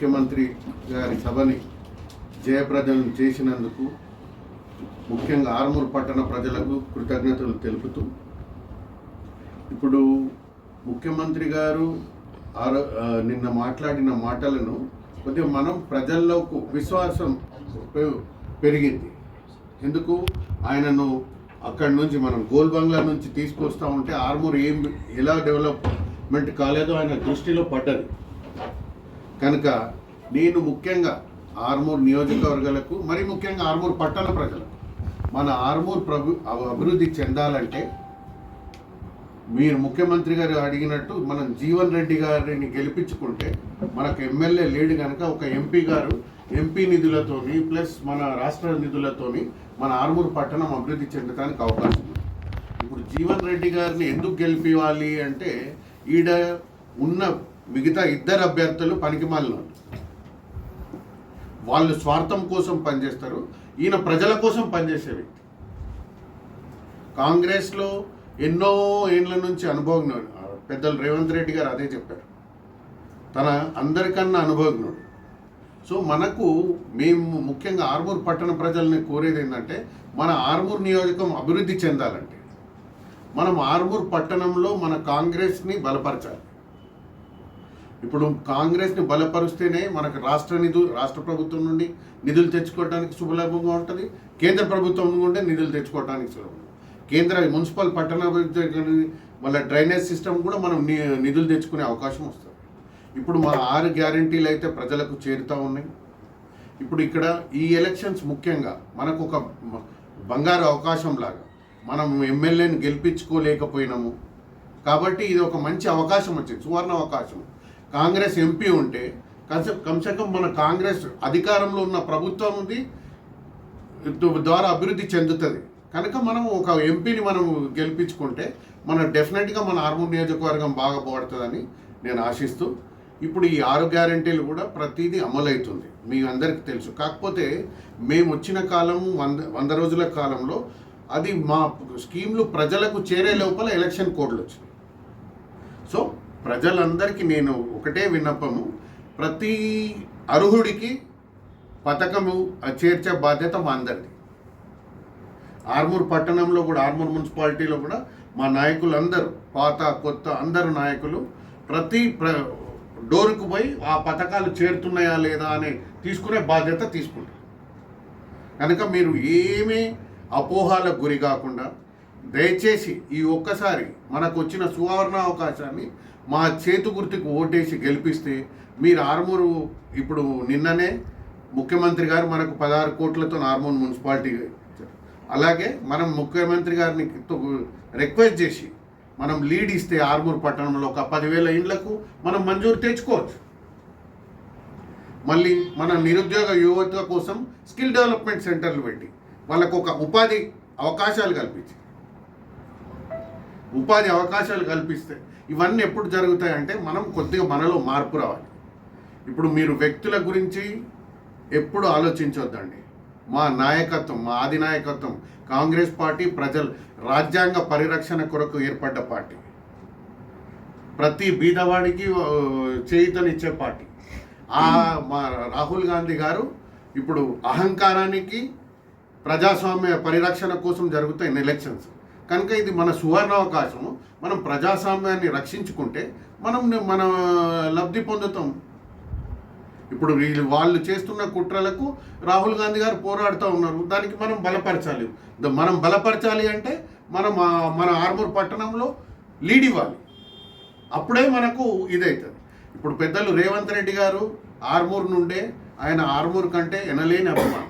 ముఖ్యమంత్రి గారి సభని జయప్రదం చేసినందుకు ముఖ్యంగా ఆర్మూర్ పట్టణ ప్రజలకు కృతజ్ఞతలు తెలుపుతూ ఇప్పుడు ముఖ్యమంత్రి గారు ఆరో నిన్న మాట్లాడిన మాటలను కొద్దిగా మనం ప్రజల్లోకి విశ్వాసం పెరిగింది. ఎందుకు? ఆయనను అక్కడి నుంచి మనం గోల్ బంగ్లా నుంచి తీసుకొస్తా ఉంటే ఆర్మూర్ ఏం ఎలా డెవలప్మెంట్ కాలేదో ఆయన దృష్టిలో పడ్డది. కనుక నేను ముఖ్యంగా ఆర్మూర్ నియోజకవర్గాలకు మరి ముఖ్యంగా ఆర్మూర్ పట్టణ ప్రజలకు మన ఆర్మూర్ ప్రభు అభివృద్ధి చెందాలంటే మీరు ముఖ్యమంత్రి గారు అడిగినట్టు మనం జీవన్ రెడ్డి గారిని గెలిపించుకుంటే మనకు ఎమ్మెల్యే లేడు కనుక ఒక ఎంపీ గారు ఎంపీ నిధులతోని ప్లస్ మన రాష్ట్ర నిధులతోని మన ఆర్మూర్ పట్టణం అభివృద్ధి చెందడానికి అవకాశం ఉంది. ఇప్పుడు జీవన్ రెడ్డి గారిని ఎందుకు గెలిపివ్వాలి అంటే ఈడ ఉన్న మిగతా ఇద్దరు అభ్యర్థులు పనికిమాలిన వాళ్ళు. వాళ్ళు స్వార్థం కోసం పనిచేస్తారు ఈయన ప్రజల కోసం పనిచేసే వ్యక్తి. కాంగ్రెస్లో ఎన్నో ఏళ్ళ నుంచి అనుభవజ్ఞుడు పెద్దలు రేవంత్ రెడ్డి గారు అదే చెప్పారు. తన అందరికన్నా అనుభవజ్ఞుడు. సో మనకు మేము ముఖ్యంగా ఆర్మూర్ పట్టణ ప్రజల్ని కోరేది ఏంటంటే మన ఆర్మూర్ నియోజకం అభివృద్ధి చెందాలంటే మనం ఆర్మూర్ పట్టణంలో మన కాంగ్రెస్ని బలపరచాలి. ఇప్పుడు కాంగ్రెస్ని బలపరిస్తేనే మనకు రాష్ట్ర నిధులు రాష్ట్ర ప్రభుత్వం నుండి నిధులు తెచ్చుకోవడానికి సులభంగా ఉంటుంది. కేంద్ర ప్రభుత్వం నుండి నిధులు తెచ్చుకోవడానికి సులభం కేంద్ర మున్సిపల్ పట్టణాభివృద్ధి మళ్ళీ డ్రైనేజ్ సిస్టమ్ కూడా మనం నిధులు తెచ్చుకునే అవకాశం వస్తుంది. ఇప్పుడు మా ఆరు గ్యారంటీలు అయితే ప్రజలకు చేరుతూ ఉన్నాయి. ఇప్పుడు ఇక్కడ ఈ ఎలక్షన్స్ ముఖ్యంగా మనకు ఒక బంగారు అవకాశం లాగా మనం ఎమ్మెల్యేని గెలిపించుకోలేకపోయినాము. కాబట్టి ఇది ఒక మంచి అవకాశం వచ్చింది సువర్ణ అవకాశం. కాంగ్రెస్ ఎంపీ ఉంటే కనీసం మన కాంగ్రెస్ అధికారంలో ఉన్న ప్రభుత్వం ఉంది ద్వారా అభివృద్ధి చెందుతుంది. కనుక మనం ఒక ఎంపీని మనం గెలిపించుకుంటే మన డెఫినెట్గా మన ఆర్మూర్ నియోజకవర్గం బాగా పడుతుందని నేను ఆశిస్తూ ఇప్పుడు ఈ ఆరు గ్యారంటీలు కూడా ప్రతిదీ అమలవుతుంది మీ అందరికీ తెలుసు. కాకపోతే మేము వచ్చిన కాలం వంద వంద రోజుల కాలంలో అది మా స్కీమ్లు ప్రజలకు చేరే లోపల ఎలక్షన్ కోడ్లు వచ్చినాయి సో ప్రజలందరికీ నేను ఒకటే విన్నపము. ప్రతి అర్హుడికి పథకము చేర్చే బాధ్యత మా అందరిది. ఆర్మూర్ పట్టణంలో కూడా ఆర్మూర్ మున్సిపాలిటీలో కూడా మా నాయకులందరూ పాత కొత్త అందరు నాయకులు ప్రతి ప్ర డోరుకు పోయి ఆ పథకాలు చేరుతున్నాయా లేదా అని తీసుకునే బాధ్యత తీసుకుంటారు. కనుక మీరు ఏమీ అపోహాలకు గురి కాకుండా దయచేసి ఈ ఒక్కసారి మనకు వచ్చిన సువర్ణ అవకాశాన్ని మా చేతు గుర్తుకు ఓటేసి గెలిపిస్తే మీరు ఆర్మూరు ఇప్పుడు నిన్ననే ముఖ్యమంత్రి గారు మనకు పదహారు కోట్లతో ఆర్మూర్ మున్సిపాలిటీ ఇచ్చారు. అలాగే మనం ముఖ్యమంత్రి గారిని రిక్వెస్ట్ చేసి మనం లీడ్ ఇస్తే ఆర్మూర్ పట్టణంలో ఒక పదివేల ఇండ్లకు మనం మంజూరు తెచ్చుకోవచ్చు మళ్ళీ మన నిరుద్యోగ యువత కోసం స్కిల్ డెవలప్మెంట్ సెంటర్లు పెట్టి వాళ్ళకు ఒక ఉపాధి అవకాశాలు కల్పించి ఉపాధి అవకాశాలు కల్పిస్తే ఇవన్నీ ఎప్పుడు జరుగుతాయంటే మనం కొద్దిగా మనలో మార్పు రావాలి. ఇప్పుడు మీరు వ్యక్తుల గురించి ఎప్పుడు ఆలోచించొద్దండి. మా నాయకత్వం మా ఆదినాయకత్వం కాంగ్రెస్ పార్టీ ప్రజలు రాజ్యాంగ పరిరక్షణ కొరకు ఏర్పడ్డ పార్టీ. ప్రతి బీదవాడికి చేయితనిచ్చే పార్టీ. ఆ మా రాహుల్ గాంధీ గారు ఇప్పుడు అహంకారానికి ప్రజాస్వామ్య పరిరక్షణ కోసం జరుగుతాయి ఎలక్షన్స్. కనుక ఇది మన సువర్ణావకాశము. మనం ప్రజాస్వామ్యాన్ని రక్షించుకుంటే మనం మన లబ్ధి పొందుతాం. ఇప్పుడు వీళ్ళు వాళ్ళు చేస్తున్న కుట్రలకు రాహుల్ గాంధీ గారు పోరాడుతూ ఉన్నారు. దానికి మనం బలపరచాలి. మనం బలపరచాలి అంటే మనం మన ఆర్మూర్ పట్టణంలో లీడ్ ఇవ్వాలి. అప్పుడే మనకు ఇదవుతుంది ఇప్పుడు పెద్దలు రేవంత్ రెడ్డి గారు ఆర్మూర్ నుండే ఆయన ఆర్మూర్ కంటే ఎనలేని అభిమానం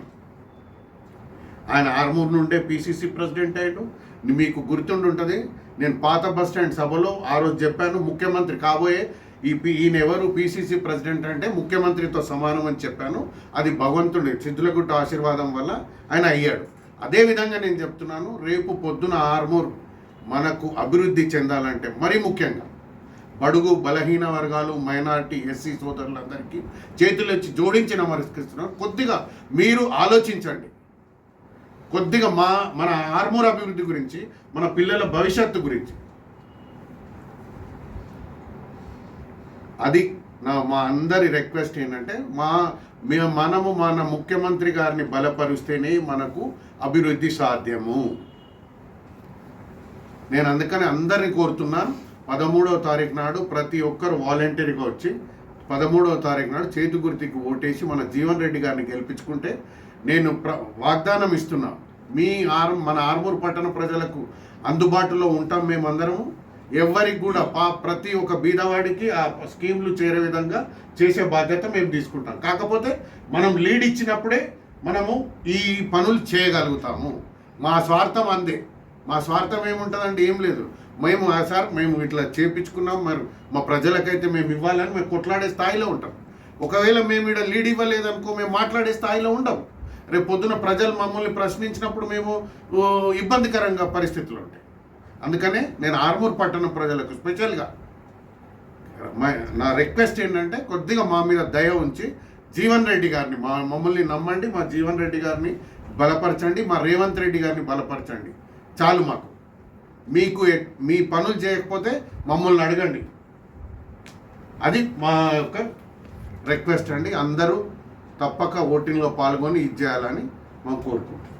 ఆయన ఆర్మూర్ నుండే పిసిసి ప్రెసిడెంట్ అయ్యాడు. మీకు గుర్తుండుంటుంది. నేను పాత బస్ స్టాండ్ సభలో ఆ రోజు చెప్పాను ముఖ్యమంత్రి కాబోయే ఈ పి- ఈయన ఎవరు పిసిసి ప్రెసిడెంట్ అంటే ముఖ్యమంత్రితో సమానం అని చెప్పాను. అది భగవంతుడి సిద్ధులగుట్ట ఆశీర్వాదం వల్ల ఆయన అయ్యాడు. అదే విధంగా నేను చెప్తున్నాను రేపు పొద్దున ఆర్మూర్ మనకు అభివృద్ధి చెందాలంటే మరీ ముఖ్యంగా బడుగు బలహీన వర్గాలు మైనారిటీ ఎస్సీ సోదరులందరికీ చేతులు వచ్చి జోడించి నమస్కరిస్తున్నాను. కొద్దిగా మీరు ఆలోచించండి. కొద్దిగా మా మన ఆర్మూర్ అభివృద్ధి గురించి మన పిల్లల భవిష్యత్తు గురించి. అది నా మా అందరి రిక్వెస్ట్ ఏంటంటే మా మేము మనము మన ముఖ్యమంత్రి గారిని బలపరిస్తేనే మనకు అభివృద్ధి సాధ్యము. నేను అందుకని అందరిని కోరుతున్నాను పదమూడవ తారీఖు నాడు ప్రతి ఒక్కరు వాలంటీర్గా వచ్చి పదమూడవ తారీఖు నాడు చేతి గుర్తికి ఓటేసి మన జీవన్ రెడ్డి గారిని గెలిపించుకుంటే నేను ప్ర వాగ్దానం ఇస్తున్నా. మీ ఆర్ మన ఆర్మూర్ పట్టణ ప్రజలకు అందుబాటులో ఉంటాం మేమందరము. ఎవరికి కూడా పా ప్రతి ఒక్క బీదవాడికి ఆ స్కీమ్లు చేరే విధంగా చేసే బాధ్యత మేము తీసుకుంటాం. కాకపోతే మనం లీడ్ ఇచ్చినప్పుడే మనము ఈ పనులు చేయగలుగుతాము. మా స్వార్థం అందే. మా స్వార్థం ఏముంటుందండి? ఏం లేదు. మేము ఆ సార్ మేము ఇట్లా చేపించుకున్నాం. మరి మా ప్రజలకైతే మేము ఇవ్వాలని మేము కొట్లాడే స్థాయిలో ఉంటాం. ఒకవేళ మేము ఇక్కడ లీడ్ ఇవ్వలేదనుకో మేము మాట్లాడే స్థాయిలో ఉండం రేపు పొద్దున ప్రజలు మమ్మల్ని ప్రశ్నించినప్పుడు మేము ఇబ్బందికరంగా పరిస్థితులు ఉంటాయి. అందుకనే నేను ఆర్మూర్ పట్టణం ప్రజలకు స్పెషల్గా మా- నా రిక్వెస్ట్ ఏంటంటే కొద్దిగా మా మీద దయ ఉంచి జీవన్ రెడ్డి గారిని మా మమ్మల్ని నమ్మండి. మా జీవన్ రెడ్డి గారిని బలపరచండి. మా రేవంత్ రెడ్డి గారిని బలపరచండి. చాలు మాకు. మీకు మీ పనులు చేయకపోతే మమ్మల్ని అడగండి. అది మా యొక్క రిక్వెస్ట్ అండి. అందరూ తప్పక ఓటింగ్లో పాల్గొని ఇది చేయాలని మేము కోరుకుంటున్నాం.